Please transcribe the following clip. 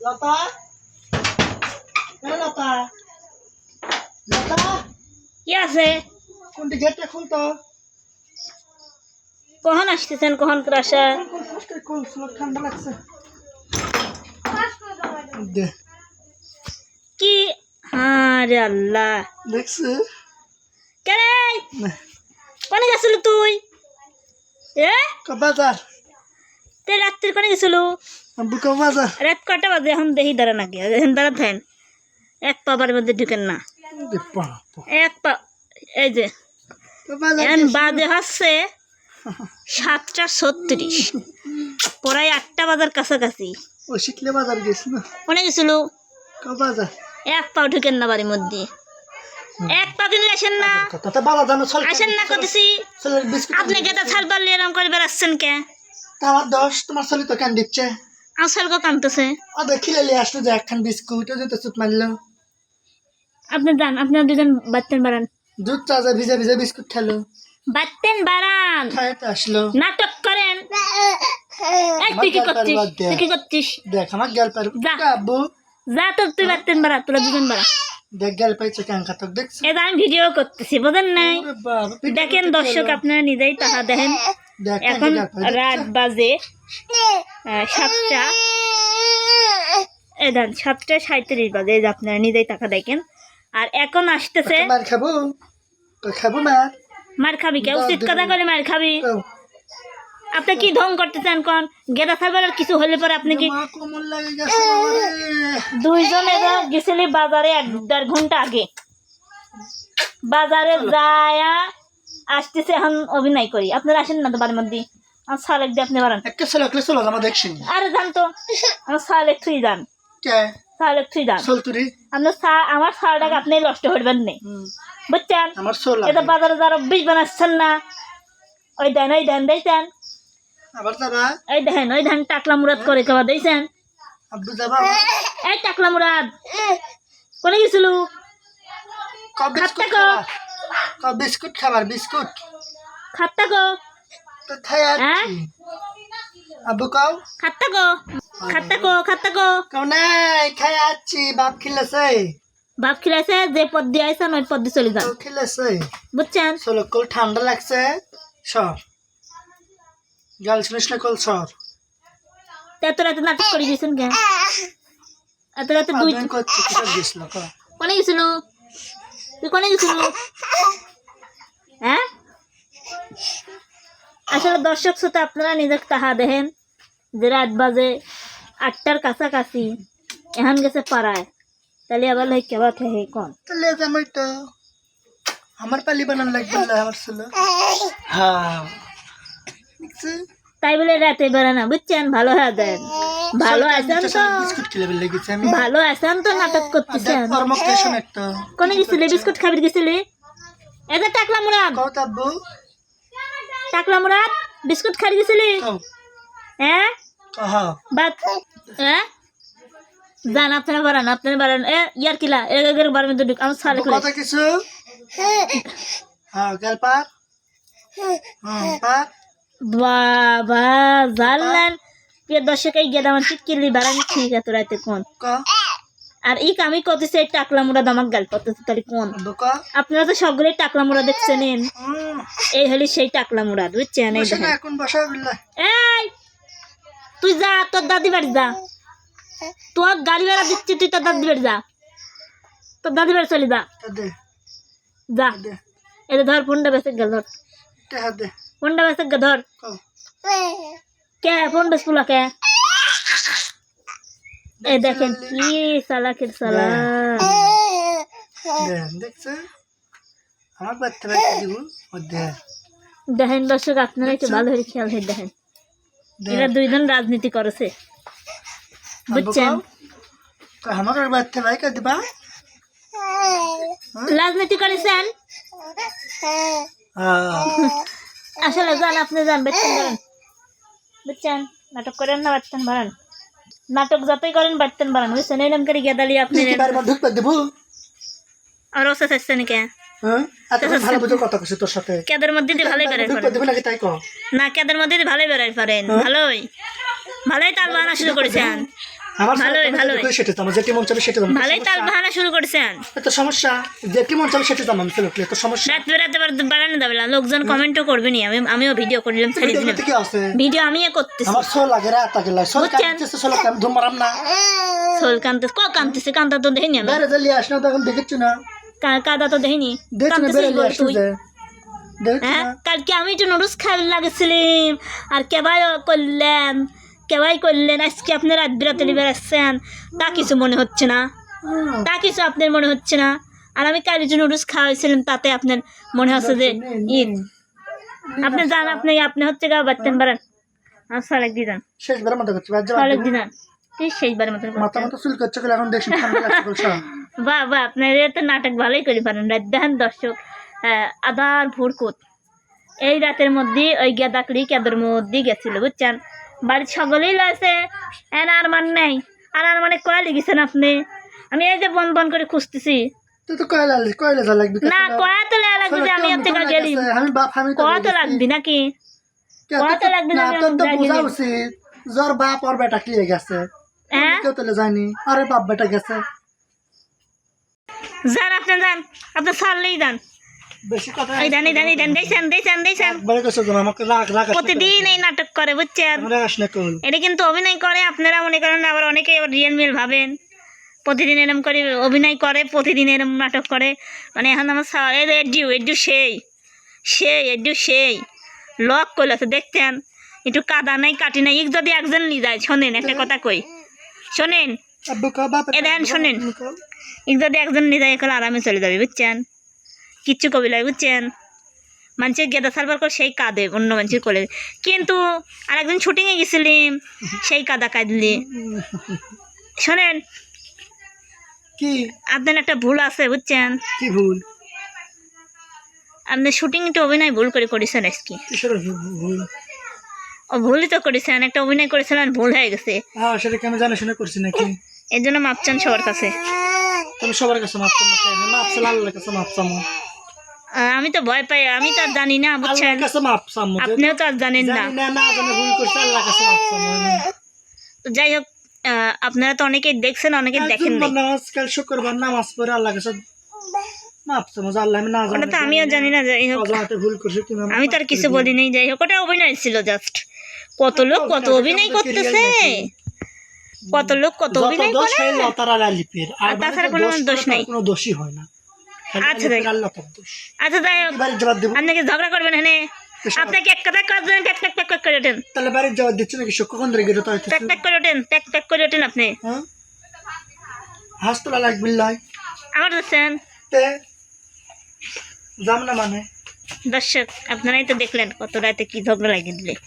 লতা? লতা? লতা? কি আছে? কোনটি গেটটা খুলতো? কখন আসতেছেন? কখন কোন ঠান্ডা লাগছে? কি? আরে আল্লাহ। দেখছে? কেরে? না। কোনে গেছিল তুই? এ? বাজার? তুই রাত্রি কোনে গেছিল? আব্বু ক বাজার রাত কটা বাজে? এখন দেখি দাঁড়া নাকি এখন দাঁড়া থাকেন। এক পা বাড়ির মধ্যে ঢুকেন না। এক পা এই যে এখন বাজে হচ্ছে সাতটা ছত্রিশ। প্রায় আটটা বাজার কাছাকাছি। ও শিখলে বাজার গেছ না গেছিল। বাজার এক পাও ঢুকেন না বাড়ির মধ্যে। এক পা কিন্তু আসেন না। আসেন না করতেছি আপনি ছাল পারলে এরকম করে বেড়াচ্ছেন কে? আমার দশ তোমার চলি তো কেন দিচ্ছে? আসল কো কামতেছে ওদের খিলে লিয়ে আসলো যে একখান বিস্কুট ও যেতে মারলো। আপনি যান আপনার দুজন বাড়ান। দুধ ভিজে ভিজে বিস্কুট খেলো। বাড়ান। খায় তো আসলো। নাটক করেন। এই তুই কি করছিস? তুই কি করছিস? দেখ আমার গেল পার যা। আব্বু? যা তো তুই বাড়তেন বাড়া তোরা দুজন বাড়া। দেখ গেল পাইছে কেন দেখছ? এটা আমি ভিডিও করতেছি বোঝেন নাই? দেখেন দর্শক আপনারা নিজেই তাহা দেখেন। এখন রাত বাজে সাতটা। এই দেন সাতটা সাঁত্রিশ বাজে এই যে আপনারা নিজেই টাকা দেখেন। আর এখন আসতেছে মার খাব? খাব মার মার খাবি কে? উচিত কথা করে মার খাবি। আপনি কি ঢং করতে চান কোন? গেদা থাকবার আর কিছু হলে পরে আপনি কি দুইজনে গেছিলি বাজারে এক দেড় ঘণ্টা আগে। বাজারে যায়া আসতেছে এখন অভিনয় করি। আপনারা আসেন না তো বাড়ির মধ্যে? আমার দিয়ে আপনি বাড়ান। একটা ছেলে একলে চলো আমার দেখছি আরে যান তো। আমার সালেক থুই যান। কে? সালেক থুই যান। চল তুরি। আপনার সা আমার সালটাকে আপনি নষ্ট করবেন না। বুঝছেন? আমার এটা বাজারে যারা বিষ বানাচ্ছেন না ওই দেন ওই দেন দেখছেন? আবার যাবা এই দেখেন ওই ধান টাকলা মুরাদ করে কেবা দেখছেন? এই টাকলা মুরাদ। কোনে গেছিল? ক। বিস্কুট। খাবার বিস্কুট। খাবার বিস্কুট খাত্তা গো হ্যাঁ? আছি আব্বু কাও? খাত্তা গো। খাত্তা গো খাত্তা গো। কাও নাই খাই আছি বাপ খিলেছে। বাপ খিলাইছে যে পদ দিয়ে আইসেন ওই পদ দিয়ে চলে যান। খিলেছে। বুঝছেন? চলো কল ঠান্ডা লাগছে সর। গাল শুনিস না কল সর। এত রাতে নাটক করে দিয়েছেন কে এত রাতে দুই কোনে গেছিল? তুই কোনে গেছিল? আসলে দর্শক শ্রোতা আপনারা নিজেকে তাহা দেখেন যে রাত বাজে আটটার কাছাকাছি এখন গেছে পাড়ায়। তাহলে আবার লাই কেবা থেকে কন। তাহলে আমার তো আমার পালি বানান লাগবে না আমার ছেলে। হ্যাঁ। তাই বলে রাতে বেড়া না বুঝছেন? ভালো হয়ে দেন। ভালো আছেন তো? বিস্কুট খেলে লেগেছে আমি। ভালো আছেন তো? নাটক করতেছেন? কোনে গেছিলি? বিস্কুট খাবি গেছিলি? এটা টাকলা মুরাদ কও তাব্বু টাকলা মুরাদ বিস্কুট কও হ্যাঁ বাদ। হ্যাঁ জান আপনারা বাড়ান আপনারা বাড়ান। এ ইয়ার কিলা এর বারের মধ্যে ঢুক আমার সালে কথা কিছু হ্যাঁ গেল পার। বাবা জানলেন। প্রিয় দর্শক এই আমার কিলি বাড়ানি ঠিক আছে রাতে কোন? আর এই কামি করতেছে এই টাকলা মুরাদ আমার গাল কত তাহলে কোন? আপনারা তো সবগুলোই টাকলা মুরাদ দেখছেন এই হলি সেই টাকলা মুরাদ বুঝছেন? এই বসে না দেখেন এখন বসা বিল্লা এই তুই যা তোর দাদি বাড়ি যা। তোর গাড়ি ভাড়া দিচ্ছি তুই তোর দাদি বাড়ি যা। তোর দাদি বাড়ি চলে যা। দে। যা। দে। এটা ধর ফোনটা বেসে গেল ধর। ফোনটা বেসে গে ধর। কে? ফোন বেসপুলা কে? এ দেখেন কি সালাকের সালা দেখেন দর্শক আপনারা একটু ভালো করে খেয়াল করে দেখেন। এরা দুইজন রাজনীতি করেছে। বুঝছেন? কে রাজনীতি করেছেন? হ্যাঁ। আসলে যান আপনি যান বেতন করেন বুঝছেন? নাটক করেন না বেতন বাড়ান। নাটক যতই করেন বেতন বাড়ান বুঝছেন? এরকম করে গেদালি আপনি ঢুকতে দেবো আর ওসে চাইছে হ্যাঁ? কেদের মধ্যে দিয়ে ভালোই বেড়াই নাকি না কেদের মধ্যে দিয়ে ভালোই বেড়াই পারেন ভালোই। ভালোই তাল বানা শুরু করেছেন। আমার ভালোই, ভালোই। যেটা সেটা আমার যেটি মন চাবে সেটা দাম ভালোই তাল বাহানা শুরু করছেন। এত সমস্যা? যেটি মন চাবে সেটা দাম আমি ছেলে এত সমস্যা। রাত বেরাতে বাড়ানো যাবে না। লোকজন কমেন্টও করবে নি। আমি আমিও ভিডিও করলাম ছেড়ে দিলাম। কি আছে? ভিডিও আমিও করতেছি। আমার সোল লাগে রাত আগে লাগে সোল বুঝছেন? সোল আমি ধুম না। সোল কানতে ক কানতেছে কান্তা তো দেখিনি আমি। তখন দেখেছি না? তো দেখিনি। তুই? হ্যাঁ? না? কালকে আমি একটু নুডলস লাগেছিলাম আর কেবাই করলেন কেবাই করলেন আজকে আপনি রাত বিরাতে বেড়াচ্ছেন। তা কিছু মনে হচ্ছে না। তা কিছু আপনার মনে হচ্ছে না। আর আমি কাল যে নুডলস খাওয়াইছিলাম তাতে আপনার মনে হচ্ছে যে ঈদ। আপনি যান আপনি আপনি হচ্ছে গা বাচ্চান বাড়ান। আর সালেক দিয়ে শেষবারের মতো করছি সালেক দিয়ে শেষবারের মতন মাথা মতো চুল করছে এখন দেখছি ঠান্ডা লাগছে বলছো। বাহ বাহ আপনার তো নাটক ভালোই করে পারেন। রাত দেখান দর্শক আধার ভোরকুত। এই রাতের মধ্যে ওই গেদাকড়ি কেদের মধ্যে গেছিল বুঝছেন? বাড়ির সকলেই লাগছে এন আর মান নেই। আর আর মানে কয় লিখেছেন আপনি? আমি এই যে বন বন করে খুঁজতেছি। তো না কয়া তো লেয়া লাগবে যে আমি থেকে গেলি। কয়া তো লাগবে নাকি? কয়া তো লাগবে না তো জ্বর বাপ ওর বেটা কি গেছে? হ্যাঁ? কেউ তাহলে যায়নি আরে বাপ বেটা গেছে। যান আপনি যান আপনি ছাড়লেই যান। বেশি কথা দানি দানি দেন আমাকে প্রতিদিন এই নাটক করে বুঝছেন? এটা কিন্তু অভিনয় করে আপনারা মনে করেন আবার অনেকে আবার রিয়েল মিল ভাবেন। প্রতিদিন এরম করে অভিনয় করে প্রতিদিন এরম নাটক করে। মানে এখন আমার সা- এই এড্ডিউ সেই সেই সেই। লক করলে আছে দেখতেন একটু কাদা নাই কাটি নাই। যদি একজন লি যায় শোনেন একটা কথা কই। শোনেন। এ দেন শোনেন। যদি একজন লি যায় এখন আরামে চলে যাবে বুঝছেন? কিচ্ছু কবি লাগে বুঝছেন? মানুষের গেদা সালবার করে সেই কাঁদে অন্য মানুষের কোলে। কিন্তু আরেকদিন শুটিংয়ে গেছিলাম সেই কাদা কাঁদলি। শোনেন কি? আপনার একটা ভুল আছে বুঝছেন? কি ভুল? আপনি শুটিং একটু অভিনয় ভুল করে করেছেন আজকে। ভুল ও ভুলই তো করেছেন একটা অভিনয় করেছিলেন ভুল হয়ে গেছে। হ্যাঁ সেটা কি আমি জানা শুনে করছি নাকি? এর জন্য মাপচান সবার কাছে। তুমি সবার কাছে মাপ চাও নাকি আল্লাহর কাছে মাপ চাও আহ, আমি তো ভয় পাই আমি তো আর জানি না বুঝছেন? আপনিও তো আর জানেন না। যাই হোক আপনারা তো অনেকেই দেখছেন অনেকে দেখেন নাই। শুক্রবার নামাজ পড়ে কাছে আমিও জানি না যাই হোক। আমি তো আর কিছু বলি নাই যাই হোক। ওটা অভিনয় ছিল জাস্ট কত লোক কত অভিনয় করতেছে? কত লোক কত অভিনয় দোষ করে? হয় আর তাছাড়া কোনো দোষ নাই। কোনো দোষই হয় না। আচ্ছা, দোষ। আচ্ছা যাই হোক দেবো? ঝগড়া করবেন হ্যাঁ আপনাকে এক কথা করবেন প্যাক প্যাক প্যাক প্যাক করে ওঠেন? তাহলে বাড়ির জবাব দিচ্ছে নাকি? সব কখন ধরে প্যাক প্যাক করে ওঠেন প্যাক প্যাক করে ওঠেন আপনি। হ্যাঁ? হাসতলা লাগবে লাই আবার দেখছেন তে যাম মানে। দর্শক আপনারাই তো দেখলেন কত রাতে কি ঝগড়া লাগিয়ে দিলে।